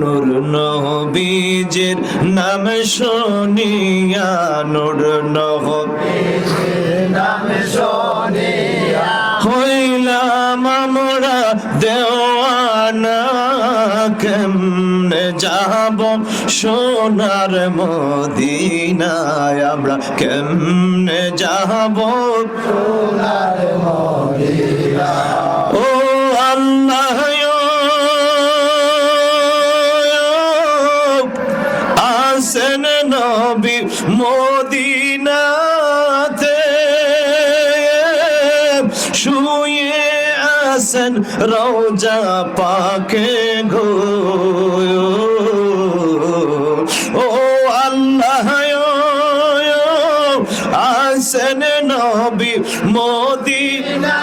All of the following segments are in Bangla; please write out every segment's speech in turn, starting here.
নূর নবীজের নাম শুনিয়া, নূর হইলাম আমরা দেওয়ানা, কেমনে যাব সোনার মদিনায়? আমরা কেমনে যাব? ও আল্লাহ শুয়ে আসেন রোজা পাকে গো ও আল্লাহ আসেন নবী মদিনা।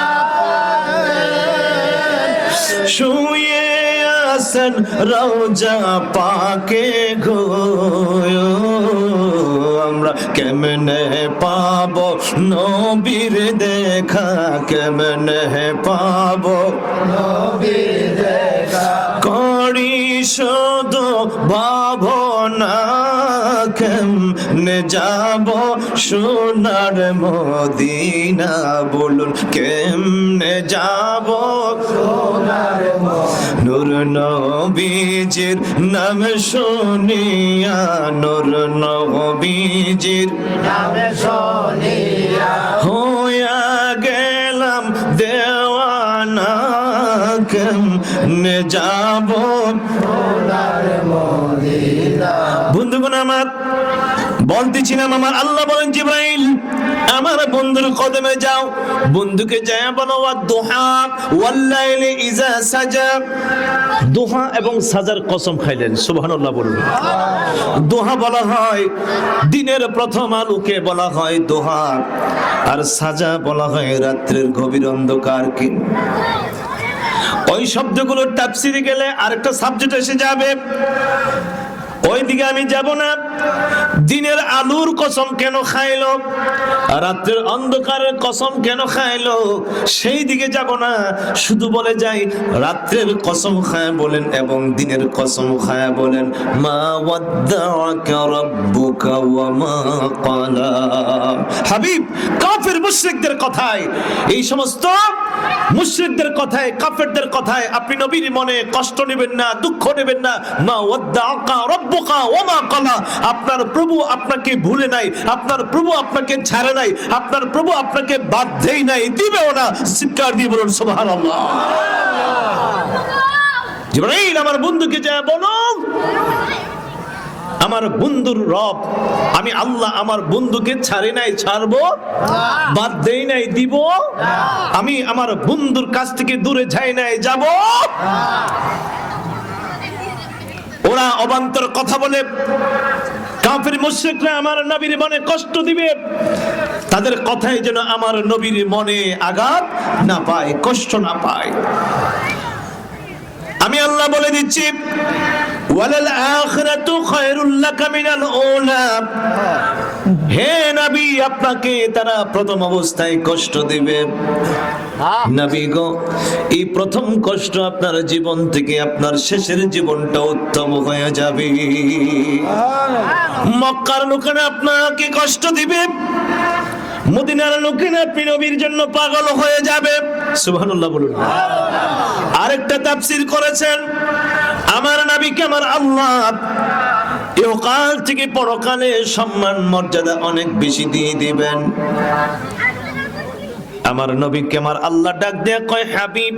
শুয়ে আসেন রোজা পাকে গো কেমনে পাব? নবীর দেখা কেমনে পাব? নবীর দেখা। করি সদ কেমনে যাব সোনার মদিনা বলুন কেমনে যাব? নূর নবীজির নাম শুনিয়া নূর নবীজির নাম শুনিয়া। হইয়া গেলাম দেওয়ানা কেমনে যাব? বন্ধুগণ আমার বলতেছিলাম আমার আল্লাহ বলেন, জিব্রাইল, আমার বন্ধুর কদমে যাও। বন্ধুকে যায় বলো দুহা ওয়াল্লাইলি ইজা সাজা। দুহা এবং সাজার কসম খাইলেন, সুবহানাল্লাহ বলুন। দোহা বলা হয়, দিনের প্রথম আলোকে বলা হয় দোহা, আর সাজা বলা হয় রাত্রের গভীর অন্ধকারকে ওই শব্দগুলোর তাফসিরে গেলে আরেকটা সাবজেক্ট এসে যাবে। ওই দিকে আমি যাব না। দিনের আলুর কসম কেন খাইলো? রাত্রের অন্ধকারের কসম কেন খাইলো? সেই দিকে যাব না। শুধু বলে যাই, রাত্রের কসম খায় বলেন এবং দিনের কসম খায় বলেন হাবিব, কাফের মুশরিকদের কথায়, এই সমস্ত কথায়, কাফেরদের কথায় আপনি নবীর মনে কষ্ট নেবেন না, দুঃখ নেবেন না। মা ওয়াদ্দাআকা রাব্বুকা ওয়া মা আপনার প্রভু আপনাকে ভুলে নাই, আপনার প্রভু আপনাকে ছাড়ে নাই, আপনার প্রভু আপনাকে বাধ্যই নাই, দিবেও না। চিৎকার দিয়ে বলুন জিবরাইল আমার বন্ধুকে যা বলো, আমার বন্ধুর রব, আমি আল্লাহ আমার বন্ধুকে ছাড়ে নাই, ছাড়বো? বাদ দেই নাই, দিব? আমি আমার বন্ধুর কাছ থেকে দূরে যাই নাই, যাব? ওরা অবান্তর কথা বলে, কাফের মুশরিকরা আমার নবীর মনে কষ্ট দিবে। তাদের কথাই যেন আমার নবীর মনে আঘাত না পায়, কষ্ট না পায়। আমি আল্লাহ বলে দিচ্ছি ওয়ালাল আখিরাতু খায়রুল লাকা মিনাল উলা। হে নবী আপনাকে তারা প্রথম অবস্থায় কষ্ট দিবে। নবী গো এই প্রথম কষ্ট আপনার জীবন থেকে আপনার শেষের জীবনটা উত্তম হয়ে যাবে। মক্কার লোকেরা আপনাকে কষ্ট দিবে। মদিনার লোকেরা আপনি নবীর জন্য পাগল হয়ে যাবে। সুবহানাল্লাহ বলুন। আরেকটা তাফসীর করেছেন, আমার নবীকে আমার আল্লাহ ইহকাল থেকে পরকালে সম্মান, মর্যাদা অনেক বেশি দিয়ে দিবেন। আমার নবীকে আমার আল্লাহ ডাক দিয়ে কয়, হাবিব,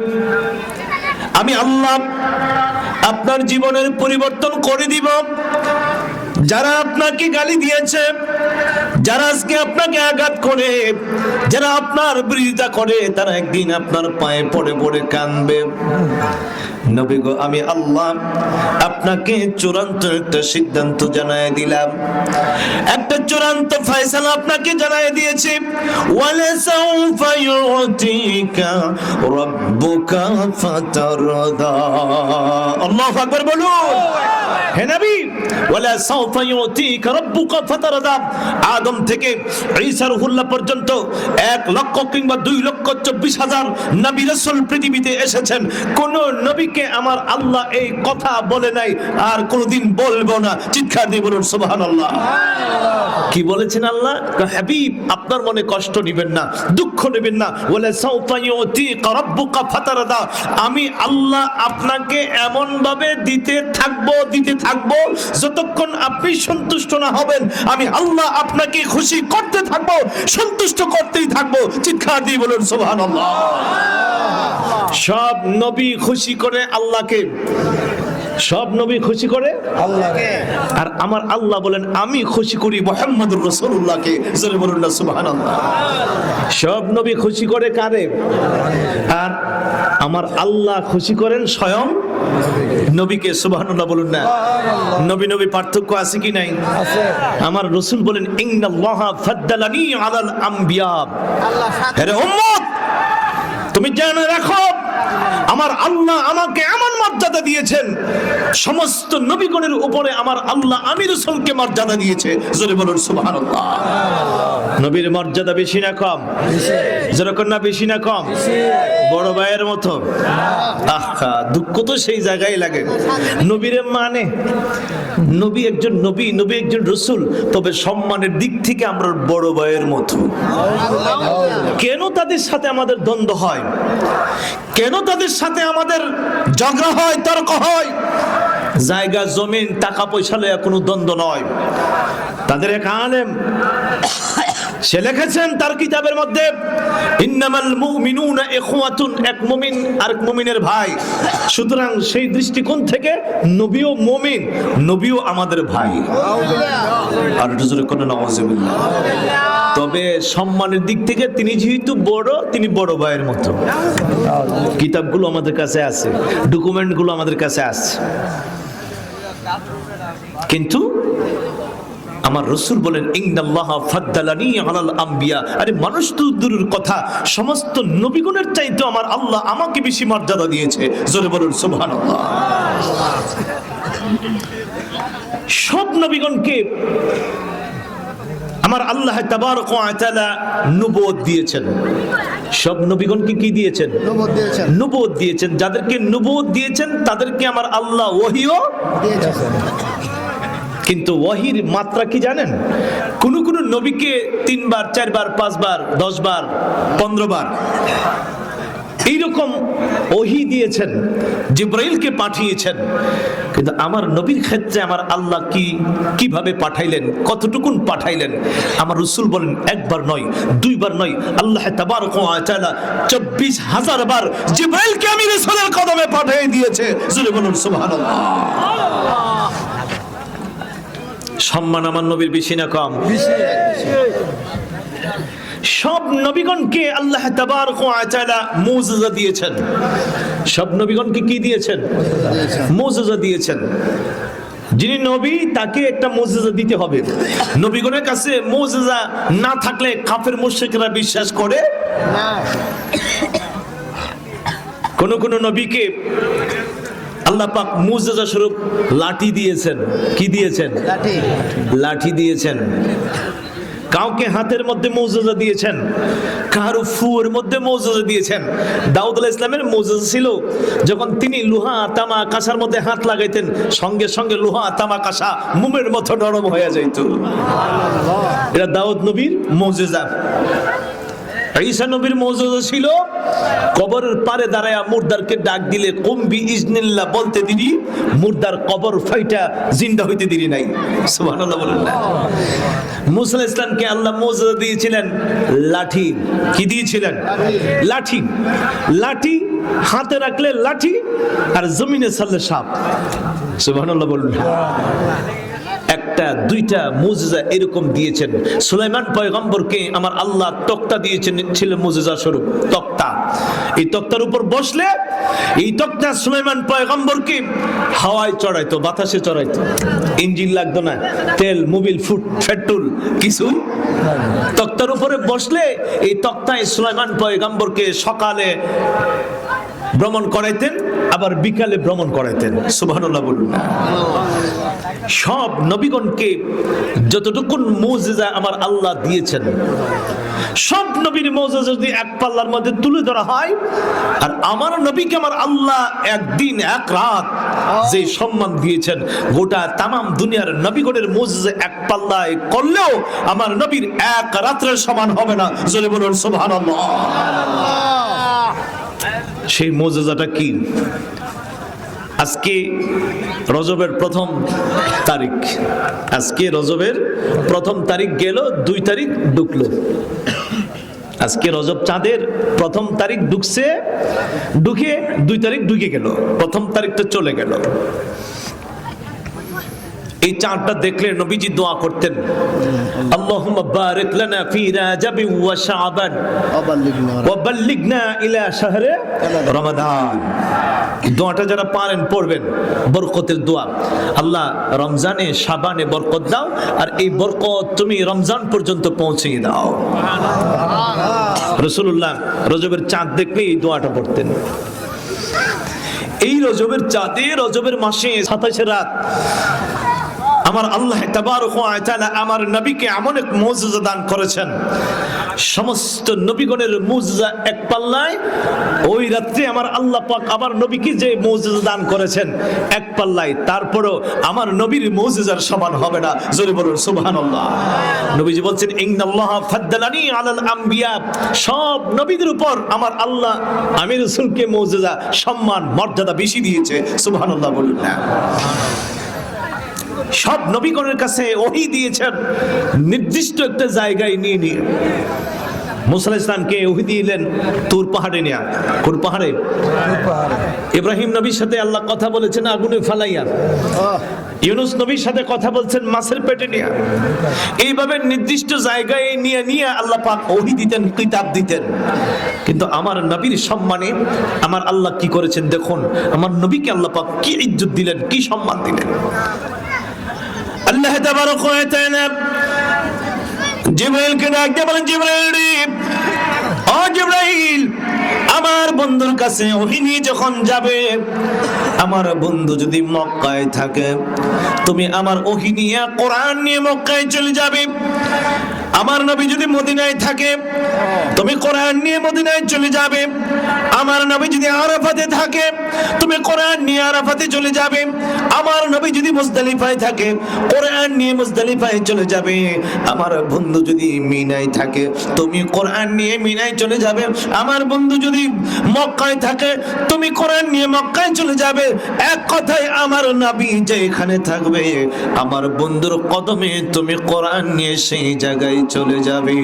আমি আল্লাহ আপনার জীবনের পরিবর্তন করে দিব। যারা আপনাকে গালি দিয়েছে যারা আজকে আপনাকে আঘাত করে, যারা আপনার বিরোধিতা করে, তারা একদিন আপনার পায়ে পড়ে পড়ে কানবে নবী আমি আল্লাহ আপনাকে চূড়ান্ত একটা সিদ্ধান্ত জানায় দিলাম। একটা চূড়ান্ত ফয়সালা আপনাকে জানায় দিয়েছি। ওয়ালা সাউফা ইউতিকা রাব্বুকা ফাতারদা। আল্লাহু আকবার বলুন। হে নবী, ওয়ালা সাউফা ইউতিকা রাব্বুকা আদম থেকে ঈসা রুহুল্লাহ পর্যন্ত এক লক্ষ কিংবা দুই লক্ষ চব্বিশ হাজার নবী পৃথিবীতে এসেছেন। কোন নবীকে আমার আল্লাহ এই কথা বলে নাই, আর কোনদিন বলব না। চিৎকার দিয়ে বলুন কি বলেছেন আল্লাহ? হাবিব, আপনার মনে কষ্ট নেবেন না, দুঃখ নেবেন না। বলে সাউফা ইউতিকা রাব্বুকা আমি আল্লাহ আপনাকে এমন ভাবে দিতে থাকব দিতে থাকব, যতক্ষণ আপনি সন্তুষ্ট না হবেন, আমি আল্লাহ আপনাকে খুশি করতে থাকব, সন্তুষ্ট করতেই থাকব। চিৎকার দিয়ে বলুন সোহান সব নবী খুশি করে আল্লাহকে সব নবী খুশি করে? আল্লাহকে আর আমার আল্লাহ বলেন আমি খুশি করি মোহাম্মদুর রসুল্লাহকে জোরে বলুন না সুবহানাল্লাহ। সব নবী খুশি করে কারে? আর আমার আল্লাহ খুশি করেন স্বয়ং নবীকে সুবহানাল্লাহ বলুন না। নবী নবী পার্থক্য আছে কি নাই? আছে। আমার রসুল বলেন ইন্নাল্লাহ ফাদ্দালানি আলাল আম্বিয়া। আল্লাহ হে উম্মত তুমি জানো রাখো আমার আল্লাহ আমাকে এমন মর্যাদা দিয়েছেন, সমস্ত নবীগণের উপরে আমার আল্লাহ আমি রসুলকে মর্যাদা দিয়েছে। জোরে বলুন, সুবহানাল্লাহ। নবীর মর্যাদা বেশি না কম? যেরকম না বেশি না কম? বড় ভাইয়ের মতো। দুঃখ তো সেই জায়গায় লাগে। নবীরে মানে? নবী একজন নবী নবী একজন রসুল, তবে সম্মানের দিক থেকে আমরা বড় ভাইয়ের মতো। কেন তাদের সাথে আমাদের দ্বন্দ্ব হয়? কেন তাদের সাথে আমাদের ঝগড়া হয়, তর্ক হয়? জায়গা, জমিন টাকা পয়সা লইয়া কোনো দ্বন্দ্ব নয়। তাদের এক আলেম সে লিখেছেন তার কিতাবের মধ্যে, ইন্নামাল মুমিনুনা ইখওয়াতুন এক মুমিন আর এক মুমিনের ভাই। সুতরাং সেই দৃষ্টিকোণ থেকে নবীও মুমিন, নবীও আমাদের ভাই। আর একটু জোরে কোনো নাউজুবিল্লাহ তবে সম্মানের দিক থেকে তিনি যেহেতু বড়, তিনি বড় ভাইয়ের মতো। কিতাবগুলো আমাদের কাছে আছে, ডকুমেন্টগুলো আমাদের কাছে আছে। কিন্তু আমার রসুল বলেন ইন্নাল্লাহ ফাদ্দালানি আলাল আম্বিয়া। আরে মানুষ তো দূরের কথা সমস্ত নবীগণের চাইতে আমার আল্লাহ আমাকে বেশি মর্যাদা দিয়েছে। জোরে বলুন সুবহানাল্লাহ। সব নবীগণকে আমার আল্লাহ তাবারক তাআলা নবুয়ত দিয়েছেন। সব নবীগণকে কি দিয়েছেন? নবুয়ত দিয়েছেন। যাদেরকে নবুয়ত দিয়েছেন তাদেরকে আমার আল্লাহ ওহিও দিয়েছেন। কিন্তু ওয়াহির মাত্রা কি জানেন? কোন কোন নবীকে তিনবার চারবার পাঁচবার দশবার পনেরো বার এইরকম ওহি দিয়েছেন জিব্রাইলকে পাঠিয়েছেন। কিন্তু আমার নবীর ক্ষেত্রে আমার আল্লাহ কি কীভাবে পাঠাইলেন কতটুকুন পাঠাইলেন? আমার রসুল বলেন একবার নয় দুইবার নয়। আল্লাহ তাআলা 24 হাজার বার জিব্রাইলকে আমি রসুলের কদমে পাঠিয়ে দিয়েছে। বলুন সুবহানাল্লাহ। সম্মান আমার নবীর বেশি না কম। সব নবীগণকে আল্লাহ তাবারক ওয়া দিয়েছেন। সব নবীগণকে কি দিয়েছেন? মুজিজা দিয়েছেন। যিনি নবী, তাকে একটা মুজিজা দিতে হবে। নবীগণের কাছে মুজিজা না থাকলে কাফের মুশরিকরা বিশ্বাস করে কোন কোন নবীকে আল্লাহ পাক মুজিজা স্বরূপ লাঠি দিয়েছেন। কি দিয়েছেন? লাঠি। লাঠি দিয়েছেন। কাউকে হাতের মধ্যে মৌজুজা দিয়েছেন কারও ফুয়ের মধ্যে মৌজুজা দিয়েছেন। দাউদ আলাহ ইসলামের মৌজুজা ছিল যখন তিনি লোহা তামা কাঁসার মধ্যে হাত লাগাইতেন সঙ্গে সঙ্গে লোহা তামা কাঁসা মুমের মতো নরম হয়ে যাইত। এটা দাউদ নবীর মৌজুজা। ঈসা নবীর মৌজুজা ছিল, কবরের পারে দাঁড়ায়া মুর্দারকে ডাক দিলে কুম্বি ইজনিল্লাহ, বলতে দিলি মুর্দার কবর ফাইটা জিন্দা হইতে দিলি নাই। সুবহানাল্লাহ বলেন না। মুসা ইসলামকে আল্লাহ মৌজুজা দিয়েছিলেন, লাঠি, কি দিয়েছিলেন? লাঠি। লাঠি হাতে রাখলে লাঠি আর জমিনে ছাড়লে সাপ। সুবহানাল্লাহ বলুন একটা, দুইটা মুজিজা এরকম দিয়েছেন। সুলাইমান পয়গম্বরকে আমার আল্লাহ তক্তা দিয়েছেন, ছিল মুজিজা স্বরূপ, তক্তা। এই তক্তার উপর বসলে এই তক্তা সুলাইমান পয়গম্বরকে হাওয়ায় চড়াইতো, বাতাসে চড়াইতো। ইঞ্জিন লাগতো না, তেল, মোবিল, ফুট, পেট্রোল, কিছু। তক্তার উপরে বসলে এই তক্তায় সুলাইমান পয়গম্বরকে সকালে ভ্রমণ করাইতেন। আবার বিকালে ভ্রমণ করাইতেন। সুবহানাল্লাহ বলুন। সব নবীগণকে যতটুকুন মৌজিজা আমার আল্লাহ দিয়েছেন, সব নবীর মৌজিজা যদি এক পাল্লার মধ্যে তুলে ধরা হয়, আর আমার নবীকে আমার আল্লাহ একদিন, এক রাত যে সম্মান দিয়েছেন, গোটা তামাম দুনিয়ার নবীগণের মৌজিজা এক পাল্লায় করলেও আমার নবীর এক রাত্রের সমান হবে না। জলে বলুন, সুবহানাল্লাহ। সেই মজাজাটা কি? আজকে রজবের প্রথম তারিখ। আজকে রজবের প্রথম তারিখ গেল, দুই তারিখ ঢুকলো। আজকে রজব চাঁদের প্রথম তারিখ ঢুকছে, ঢুকে দুই তারিখ ঢুকে গেল। প্রথম তারিখটা চলে গেল। এই চাঁদটা দেখলে নবীজি দোয়া করতেন। আল্লাহুম্মা বারিক লানা ফি রাজাব ওয়া শাবান। ওয়াবাল্লিগনা ইলা শাহরে রমাদান। দোয়াটা যারা পারেন পড়বেন। বরকতের দোয়া। আল্লাহ রমজানে শাবানে বরকত দাও আর এই বরকত তুমি রমজান পর্যন্ত পৌঁছে দাও। রসুল্লাহ রজবের চাঁদ দেখলে এই দোয়াটা পড়তেন। এই রজবের চাঁদে রজবের মাসে সাতাশে রাত আমার আল্লাহ আমার নবীকে এমন এক মুজিজা দান করেছেন। সমস্ত নবীগণের মুজিজা এক পাল্লায়, ওই রাত্রে আমার আল্লাহ পাক আমার নবীকে যে মুজিজা দান করেছেন এক পাল্লায়, তারপরও আমার নবীর মুজিজার সমান হবে না। জোরে বলুন, সুবহানাল্লাহ। নবীজি বলছেন, ইন্নাল্লাহ ফাদ্দালানি আলাল আম্বিয়া। সব নবীদের উপর আমার আল্লাহ আমি রাসূলকে মুজিজা সম্মান, মর্যাদা বেশি দিয়েছে। সুবহানাল্লাহ বলুন না। সব নবীগণের কাছে ওহি দিয়েছেন নির্দিষ্ট একটা জায়গায় নিয়ে নিয়ে। মুসা ইসলামকে ওহি দিলেন তুর পাহাড়ে নেয়া কোন পাহাড়ে? ইব্রাহিম নবীর সাথে আল্লাহ কথা বলেছেন আগুনে ফালাইয়া। ইউনুস নবীর সাথে কথা বলছেন মাছের পেটে নিয়ে এইভাবে নির্দিষ্ট জায়গায় নিয়ে নিয়ে আল্লাহ পাক ওহি দিতেন কিতাব দিতেন। কিন্তু আমার নবীর সম্মানে আমার আল্লাহ কি করেছেন দেখুন আমার নবীকে আল্লাহ পাক কি ইজ্জত দিলেন কি সম্মান দিলেন? আল্লাহ তাবারক ওয়া তাআলা জিবরাইলকে ডাক দিয়ে বলেন, জিবরাইল ও জিবরাইল, আমার বন্ধুর কাছে ওহি নিয়ে যখন যাবে, আমার বন্ধু যদি মক্কায় থাকে, তুমি আমার ওহি নিয়ে কোরআন নিয়ে মক্কায় চলে যাবে। আমার নবী যদি মদিনায় থাকে, তুমি কোরআন নিয়ে মদিনায় চলে যাবে। আমার নবী যদি আরাফাতে থাকে, তুমি কোরআন নিয়ে আরাফাতে চলে যাবে। আমার নবী যদি মুজদালিফায় থাকে, কোরআন নিয়ে মুজদালিফায় চলে যাবে। আমার বন্ধু যদি মিনায় থাকে, তুমি কোরআন নিয়ে মিনায় চলে যাবে। আমার বন্ধু যদি মক্কায় থাকে, তুমি কোরআন নিয়ে মক্কায় চলে যাবে। এক কথায় আমার নবী যেখানে থাকবে, আমার বন্ধুর কদমে তুমি কোরআন নিয়ে সেই জায়গায় চলে যাবে।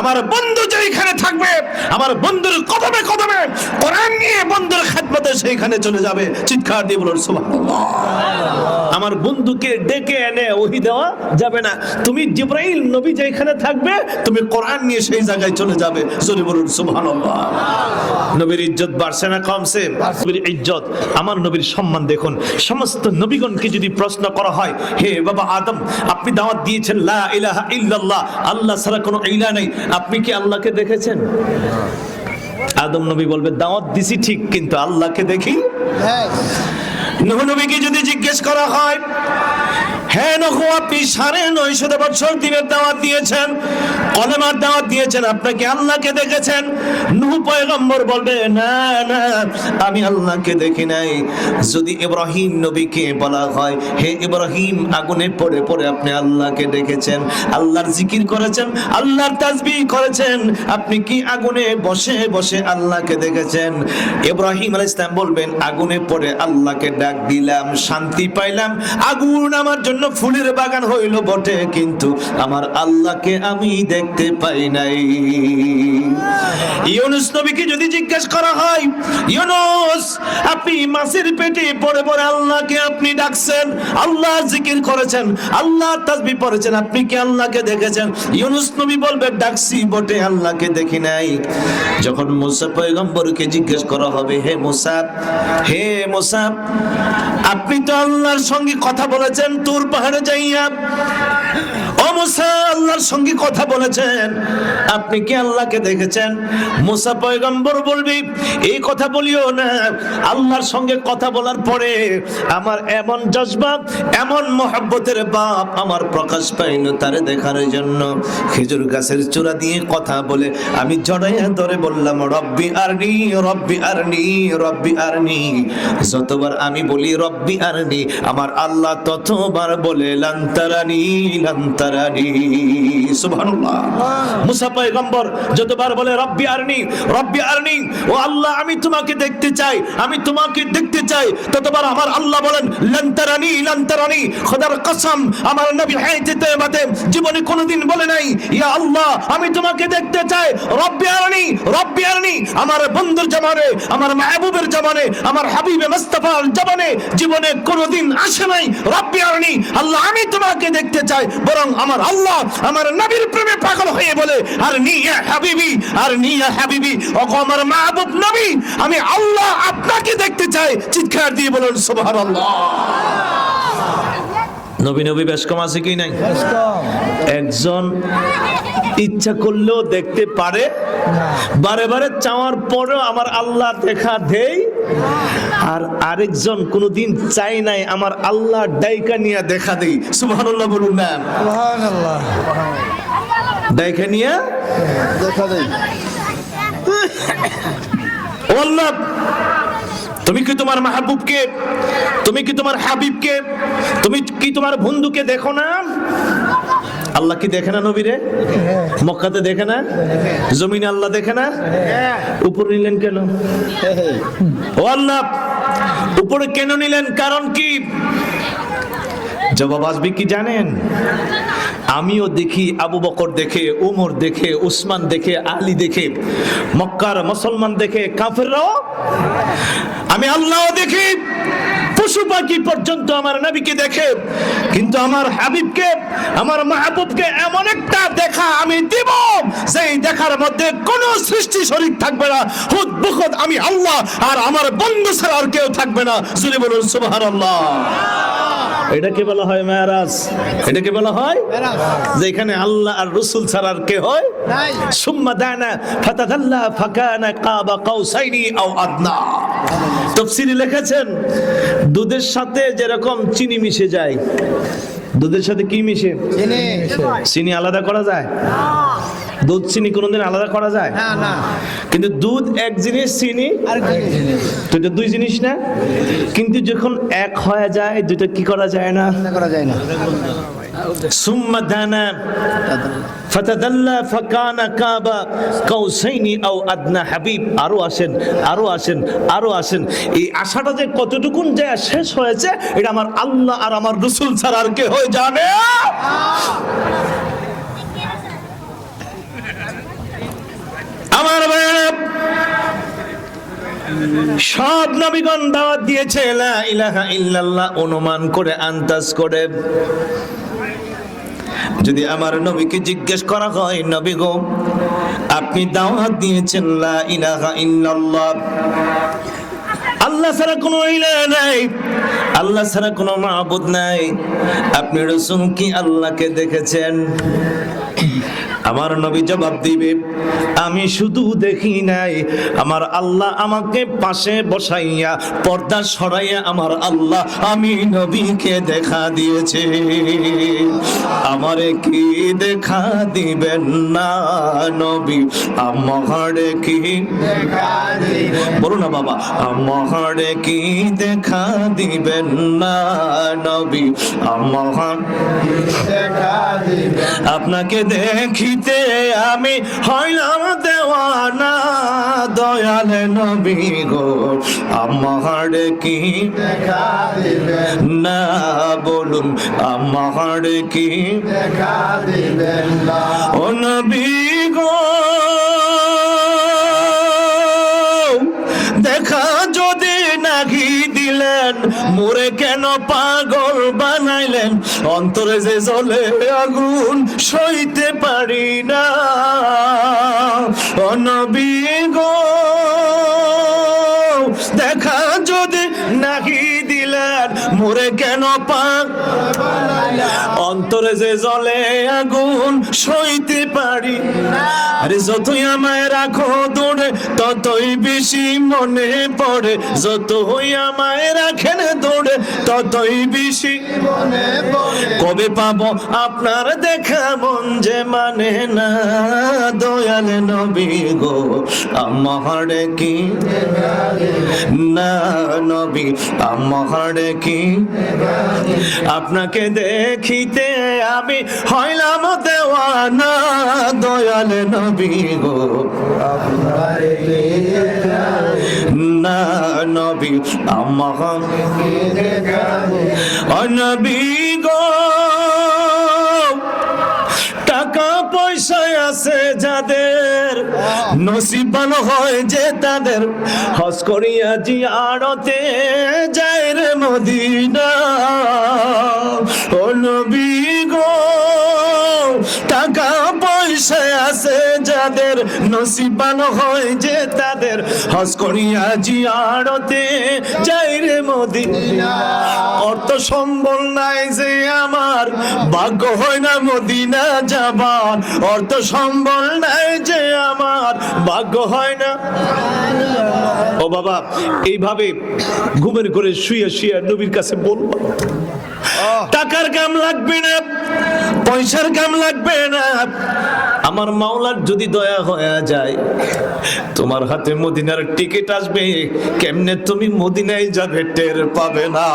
আমার বন্ধু যেখানে থাকবে, আমার বন্ধুর কদমে কদমে কোরআন নিয়ে বন্ধুর খেদমতে সেইখানে চলে যাবে। চিৎকার দিয়ে বলুন, সুবহানাল্লাহ। আমার বন্ধুকে ডেকে এনে ওহি দেওয়া যাবে না। তুমি জিব্রাইল নবী যেখানে থাকবে, তুমি কোরআন নিয়ে সেই জায়গায় চলে যাবে। জোরে বলুন, সুবহানাল্লাহ। নবীর ইজ্জত বাড়ছে না কমছে? নবীর ইজ্জত, আমার নবীর সম্মান দেখুন। সমস্ত নবীগণকে যদি প্রশ্ন করা হয়, হে বাবা আদম, আপনি দাওয়াত দিয়েছেন, লা ইলাহা ইল্লাল্লাহ, আল্লাহ ছাড়া কোনো ইলাহ নেই। আপনি কি আল্লাহকে দেখেছেন? আদম নবী বলবে দাওয়াত দিছি ঠিক কিন্তু আল্লাহকে দেখি? নবী নবীকে যদি জিজ্ঞেস করা হয় হ্যাঁ আপনি বছর দাওয়াত দিয়েছেন আল্লাহকে দেখেছেন। আল্লাহর জিকির করেছেন, আল্লাহর তাসবিহ করেছেন। আপনি কি আগুনে বসে বসে আল্লাহকে দেখেছেন? ইব্রাহিম আলাইহিস সালাম বলবেন, আগুনে পড়ে আল্লাহকে ডাক দিলাম, শান্তি পাইলাম। আগুন আমার জন্য ফুলের বাগান হইল বটে, কিন্তু আমার আল্লাহকে আমি দেখতে পাই নাই। ইউনুস নবীকে যদি জিজ্ঞেস করা হয়, ইউনুস, আপনি মাছের পেটে পড়ে পড়ে আল্লাহকে আপনি ডাকছেন আল্লাহর জিকির করেছেন, আল্লাহ তাসবিহ পড়েছেন, আপনি কি আল্লাহকে দেখেছেন? ইউনুস নবী বলবে, ডাকছি, বটে, আল্লাহকে দেখি নাই। যখন মুসা পয়গম্বরকে জিজ্ঞেস করা হবে, হে মুসা হে মুসা, আপনি তো আল্লাহর সঙ্গে কথা বলেছেন, তোর পাহাড়ে যাইয়া মুসা আল্লাহর সঙ্গে কথা বলেছেন। আপনি কি আল্লাহকে দেখেছেন? মুসা পয়গম্বর বলবি, এই কথা বলিও না। আল্লাহর সঙ্গে কথা বলার পরে আমার এমন এমন মহব্বতের বাপ আমার প্রকাশ তারে দেখার জন্য। খেজুর গাছের চূড়া দিয়ে কথা বলে আমি জড়াইয়া ধরে বললাম, রব্বি আরনি রব্বি আরনি রব্বি আরনি। যতবার আমি বলি, রব্বি আরনি, আমার আল্লাহ ততবার বলে লান্তারানি লান্তারানি সুবহানাল্লাহ। মুসা পয়গম্বর যতবার বলে রব্বি আরনি রব্বি আরনি ও আল্লাহ আমি তোমাকে দেখতে চাই আমি তোমাকে দেখতে চাই। ততবার আমার আল্লাহ বলেন লান্তারানি লান্তারানি খোদার কসম আমার নবী হায়াতে তয়বাতে জীবনে কোনোদিন বলে নাই ইয়া আল্লাহ আমি তোমাকে দেখতে চাই রব্বি আরনি রব্বি আরনি আমার বন্ধুর জামানে আমার মাহবুবের জামানে আমার হাবিবে মুস্তাফার জামানে জীবনে কোনোদিন আসে নাই রব্বি আরনি আল্লাহ আমি তোমাকে দেখতে চাই বরং আমার আল্লাহ আমার নবীর প্রেমে পাগল হয়ে বলে আর নিয়া হাবিবি আর নিয়া হাবিবি ও আমার মাহবুব নবী আমি আল্লাহ আপনাকে দেখতে চাই। চিৎকার দিয়ে বলুন সুবহানাল্লাহ। নবী নবী বেশ কম আছে কি নাই? বেশ কম। একজন ইচ্ছা করলেও দেখতে পারে বারে বারে চাওয়ার পরেও আমার আল্লাহ দেখা দেই আর আরেকজন কোনোদিন চাই নাই আমার আল্লাহ ডাইকা নিয়ে দেখা দেই। সুবহানাল্লাহ বলুন না। সুবহানাল্লাহ। ডাইকা নিয়ে দেখা দেই। ও আল্লাহ তুমি কি তোমার মাহবুবকে তুমি কি তোমার হাবিবকে তুমি কি তোমার বন্ধুকে দেখো না? আল্লাহ কি দেখে না নবীরে মক্কাতে দেখে না? জমিনে আল্লাহ দেখে না? উপর নিলেন কেন? ও আল্লাহ উপরে কেন নিলেন? কারণ কি? জবাব আসবে কি জানেন? আমিও দেখি, আবু বকর দেখে, উমর দেখে, উসমান দেখে, আলী দেখে, মক্কার মুসলমান দেখে, কাফেররাও। আমি আল্লাহও দেখি, পশু পাখি পর্যন্ত আমার নবীকে দেখে, কিন্তু আমার হাবিবকে, আমার মাহবুবকে এমন একটা দেখা আমি দিব সেই দেখার মধ্যে কোনো সৃষ্টি শরীর থাকবে না, হুদ বুখদ আমি আল্লাহ, আর আমার বন্ধু ছাড়া আর কেউ থাকবে না। শুনে বলুন, সুবহানাল্লাহ। এটাকে বলা হয় মেয়ারাজ এটাকে বলা হয় যেখানে আল্লাহ আর রসুল ছাড়া আর কে হয়। সুম্মা দানা ফাতাদাল্লা ফাকানা কাবা কাউসাইনি আও আদনা। তাফসীরে লিখেছেন দুধের সাথে যেরকম চিনি মিশে যায় দুধের সাথে কি মিশে? চিনি। চিনি আলাদা করা যায়? দুধ চিনি কোনোদিন আলাদা করা যায়? না না। কিন্তু দুধ এক জিনিস চিনি দুইটা দুই জিনিস না? কিন্তু যখন এক হয়ে যায় দুটো কি করা যায় না? করা যায় না। সুম্মা দানা কাবা হাবিব। আরও আসেন আরও আসেন আরও আসেন। এই আশাটা যে কতটুকুন যে শেষ হয়েছে এটা আমার আল্লাহ আর আমার রসুল ছাড়া আর কে হয়ে জানে আমার সব নবীগণ দাওয়াত দিয়েছে ইলাহা ইল্লাল্লাহ অনুমান করে, আন্দাজ করে। যদি আমার নবীকে জিজ্ঞেস করা হয়, নবী গো, আপনি দাওয়াত দিয়েছেন, লা ইলাহা ইল্লাল্লাহ আল্লাহ ছাড়া কোনো ইলাহ নাই। আল্লাহ ছাড়া কোনো মাহবুদ নাই। আপনি রসুল কি আল্লাহকে দেখেছেন? আমার নবী জবাব দিবে, আমি শুধু দেখি নাই, আমার আল্লাহ আমাকে পাশে বসাইয়া, পর্দা সরাইয়া আমার আল্লাহ আমি নবীকে দেখা দিয়েছে। আমারে কি দেখা দিবেন না নবী? আমারে কি বলো না? বাবা, আমারে কি দেখা দিবেন না নবী? আমার আপনাকে দেখিতে আমি হইলাম দেওয়ানা, দয়াল নবী গো। আমার কি না বলুন, আমার কি ও নবী গো, দেখা যদি নাগি দিলেন, মোরে কেন পাগল বানাইলেন? অন্তরে যে জলে আগুন সইতে পারি না। অনবী দেখা যদি নাহি দিলেন, মোরে কেন পাগল অন্তরে যে জলে আগুন সইতে পারি, আরে যতই আমায় রাখো দূরে, ততই বেশি মনে পড়ে। যতই আমায় রাখেন দূরে, ততই বেশি মনে কবে পাবো আপনার দেখা মন যে মানে না? দয়াল নবী গো, আমার কি না নবী? আমার কি? আপনাকে দেখিতে আমি হইলাম দেওয়ানা দয়াল নবী গো। না নবী আমার নবী গো। টাকা পয়সায় আছে যাদের নসিব ভালো হয় যে তাদের। হজ করিয়া জি আড়তে যায় রে মদিনা। যাদের নসিব ভালো হয় যে তাদের হজ করিয়া জি আড়তে যায় রে মদিনা। অর্থ সম্বল নাই যে আমার, ভাগ্য হয় না মদিনা যাবার। অর্থ সম্বল নাই যে আমার, ভাগ্য হয় না। ও বাবা, এইভাবে ঘুমের করে শুয়ে শুয়ে নবীর কাছে বলব। টাকার কাম লাগবে না, পয়সার কাম লাগবে না। আমার মাওলার যদি দয়া হয়ে যায়, তোমার হাতে মদিনার টিকিট আসবে, কেমনে তুমি মদিনায় যাবে টের পাবে না।